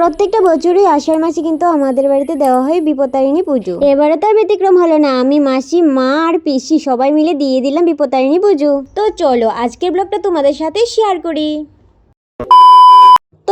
প্রত্যেকটা বছরই আষাঢ় মাসে কিন্তু আমাদের বাড়িতে দেওয়া হয় বিপতারিণী পুজো। এবারে তার ব্যতিক্রম হলো না, আমি মাসি, মা আর পিসি সবাই মিলে দিয়ে দিলাম বিপতারিণী পুজো। তো চলো, আজকের ব্লগটা তোমাদের সাথে শেয়ার করি।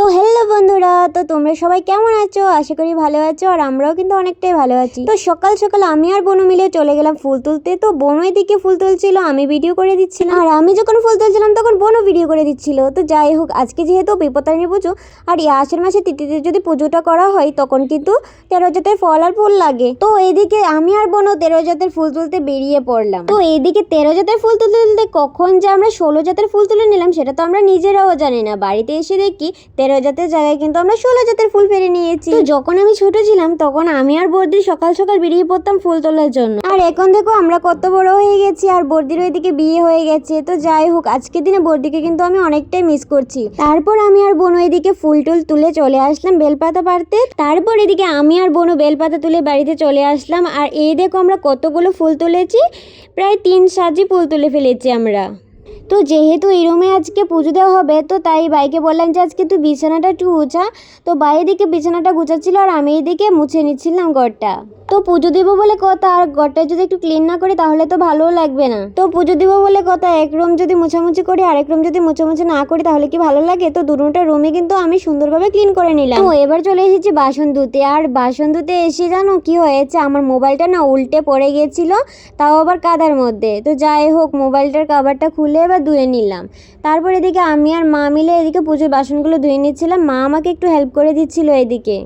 তো হ্যালো বন্ধুরা, তো তোমরা সবাই কেমন আছো? আশা করি ভালো আছো আর আমরাও কিন্তু অনেকটাই ভালো আছি। তো সকাল সকাল আমি আর বনু মিলে চলে গেলাম ফুল তুলতে। তো বনু এদিকে ফুল তুলছিল, আমি ভিডিও করে দিচ্ছিলাম। আর আমি যখন ফুল তুলছিলাম, তখন বনু ভিডিও করে দিচ্ছিল। তো যাই হোক, আজকে যেহেতু বিপত্তারিণী পুজো, আর এই আষাঢ় মাসে তিথিতে যদি পুজোটা করা হয়, তখন কিন্তু তেরো জাতের ফল আর ফুল লাগে। তো এদিকে আমি আর বনু তেরো জাতের ফুল তুলতে বেরিয়ে পড়লাম। তো এইদিকে তেরো জাতের ফুল তুলতে তুলতে কখন যে আমরা ষোলো জাতের ফুল তুলে নিলাম, সেটা তো আমরা নিজেরাও জানি না। বাড়িতে এসে দেখি তেরো জাতের জায়গায় কিন্তু আমরা ষোলো জাতের ফুল ফেলে নিয়েছি। তো যখন আমি ছোট ছিলাম তখন আমি আর বর্দি সকাল সকাল বেরিয়ে পড়তাম ফুল তোলার জন্য। আর এখন দেখো আমরা কত বড় হয়ে গেছি আর বর্দির ওইদিকে বিয়ে হয়ে গেছে। তো যাই হোক আজকের দিনে বর্দিকে কিন্তু আমি অনেকটাই মিস করছি। তারপর আমি আর বোন ওইদিকে ফুল টুল তুলে চলে আসলাম বেলপাতা পারতে তারপর এদিকে আমি আর বোনও বেলপাতা তুলে বাড়িতে চলে আসলাম। আর এই দেখো আমরা কতগুলো ফুল তুলেছি প্রায় তিন সাজি ফুল তুলে ফেলেছি আমরা। তো যেহেতু এই রুমে আজকে পুজো দেওয়া হবে, তো তাই বাইকে বললাম যে আজকে তুই বিছানাটা একটু গুছা। তো বাইরে দিকে বিছানাটা গুছাচ্ছিল আর আমি এইদিকে মুছে নিচ্ছিলাম ঘরটা। তো পুজো দিব বলে কথা, আর ঘরটা যদি একটু ক্লিন না করি তাহলে তো ভালোও লাগবে না। তো পুজো দিব বলে কথা, এক রুম যদি মোছামুছি করি, আরেক রুম যদি মোছামুছি না করি তাহলে কি ভালো লাগে? তো দুটোটা রুমে কিন্তু আমি সুন্দরভাবে ক্লিন করে নিলাম। তো এবার চলে এসেছি বাসন ধুতে, আর বাসন ধুতে এসে জানো কি হয়েছে? আমার মোবাইলটা না উল্টে পড়ে গিয়েছিল তাও আবার কাদার মধ্যে। তো যাই হোক, মোবাইলটার কাভারটা খুলে এবার ধুয়ে নিলাম। তারপর এদিকে আমি আর মা মিলে এদিকে পুজোর বাসনগুলো ধুয়ে নিচ্ছিলাম। মা আমাকে একটু হেল্প করে দিচ্ছিল এদিকে।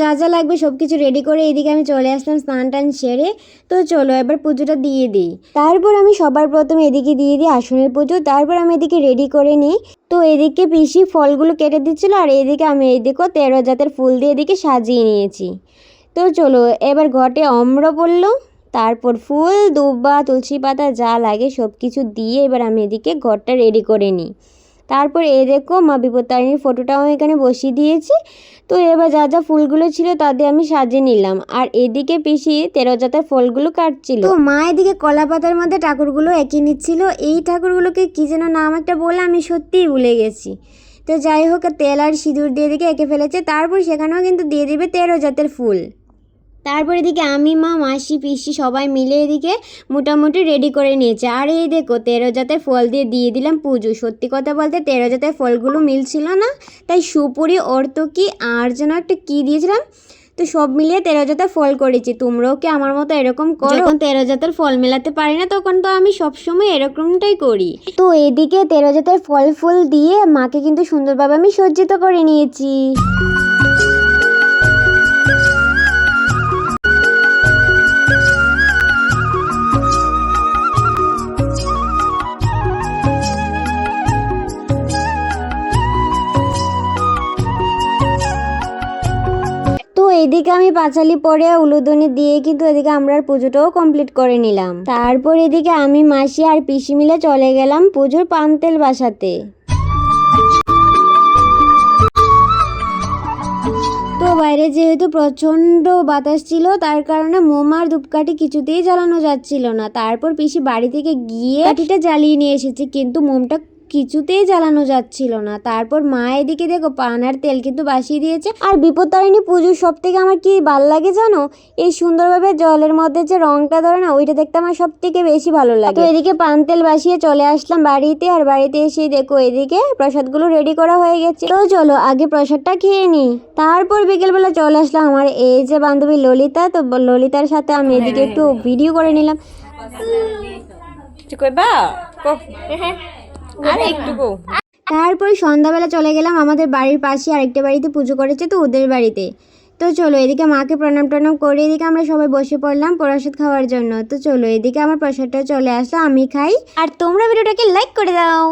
যা যা লাগবে সব কিছু রেডি করে এদিকে আমি চলে আসলাম স্নান টান সেরে। তো চলো এবার পুজোটা দিয়ে দিই। তারপর আমি সবার প্রথমে এদিকে দিয়ে দিই আসনের পুজো, তারপর আমি এদিকে রেডি করে নিই। তো এদিকে পিসি ফলগুলো কেটে দিচ্ছিল আর এদিকে আমি এদিকেও তেরো জাতের ফুল দিয়ে এদিকে সাজিয়ে নিয়েছি। তো চলো এবার ঘটে অম্র পড়ল তারপর ফুল, দুব্বা, তুলসী পাতা যা লাগে সব কিছু দিয়ে এবার আমি এদিকে ঘরটা রেডি করে নিই। তারপর এ দেখো মা বিপত্তারিণীর ফটোটাও এখানে বসিয়ে দিয়েছি। তো এবার যা যা ফুলগুলো ছিল তা দিয়ে আমি সাজিয়ে নিলাম। আর এদিকে পিসি তেরো জাতের ফলগুলো কাটছিল। তো মা এদিকে কলা পাতার মধ্যে ঠাকুরগুলো এঁকে নিচ্ছিল। এই ঠাকুরগুলোকে কি যেন নাম একটা বলে আমি সত্যিই ভুলে গেছি। তো যাই হোক, তেল আর সিঁদুর দিয়ে দিকে এঁকে ফেলেছে। তারপর সেখানেও কিন্তু দিয়ে দিবে তেরো জাতের ফুল। তারপর এদিকে আমি মা মাসি পিসি সবাই মিলে এদিকে মোটামুটি রেডি করে নিয়েছে। আর এই দেখো তেরো জাতের ফল দিয়ে দিয়ে দিলাম পুজো। সত্যি কথা বলতে তেরো জাতের ফলগুলো মিলছিল না। তাই সুপুরি অর্তকি আর যেন একটা কী দিয়েছিলাম? তো সব মিলিয়ে তেরো জাতের ফল করেছি। তোমরাও কি আমার মতো এরকম করো? যখন তেরো জাতের ফল মেলাতে পারি না তখন তো আমি সবসময় এরকমটাই করি। তো এদিকে তেরো জাতের ফল ফুল দিয়ে মাকে কিন্তু সুন্দরভাবে আমি সজ্জিত করে নিয়েছি। এদিকে আমি পাঁচালি পরে উলুদনি দিয়ে কিন্তু এদিকে আমরা পুজোটাও কমপ্লিট করে নিলাম। তারপর এদিকে আমি, মাসি আর পিসি মিলে চলে গেলাম পুজোর পান্তেল বাসাতে। তো বাইরে যেহেতু প্রচণ্ড বাতাস ছিল, তার কারণে মোমার ধূপকাঠি কিছুতেই জ্বালানো যাচ্ছিল না। তারপর পিসি বাড়ি থেকে গিয়ে কাঠিটা জ্বালিয়ে নিয়ে এসেছে, কিন্তু মোমটা কিছুতেই জ্বালানো যাচ্ছিল না। তারপর মা এদিকে দেখো পান আর তেল কিন্তু বাসিয়ে দিয়েছে। আর বিপত্তারিণী পুজোর সব থেকে আমার কি ভালো লাগে জানো? এই সুন্দরভাবে জলের মধ্যে যে রংটা ধরে না ওইটা দেখতে আমার সব থেকে বেশি ভালো লাগে। তো এদিকে পান তেল বাসিয়ে চলে আসলাম বাড়িতে। আর বাড়িতে এসে দেখো এদিকে প্রসাদগুলো রেডি করা হয়ে গেছে। তো চলো আগে প্রসাদটা খেয়ে নিই। তারপর বিকেলবেলা চলে আসলাম আমার এই যে বান্ধবী ললিতা। তো ললিতার সাথে আমি এদিকে একটু ভিডিও করে নিলাম। কইবা? কো আরে একটু তারপরে সন্ধ্যাবেলা চলে গেলাম আমাদের বাড়ির পাশে আরেকটা বাড়িতে পুজো করেছে তো ওদের বাড়িতে। তো চলো এদিকে মাকে প্রণাম টনাম করে এদিকে আমরা সবাই বসে পড়লাম প্রসাদ খাওয়ার জন্য। তো চলো এদিকে আমার প্রসাদটা চলে আসলো আমি খাই। আর তোমরা ভিডিওটাকে লাইক করে দাও।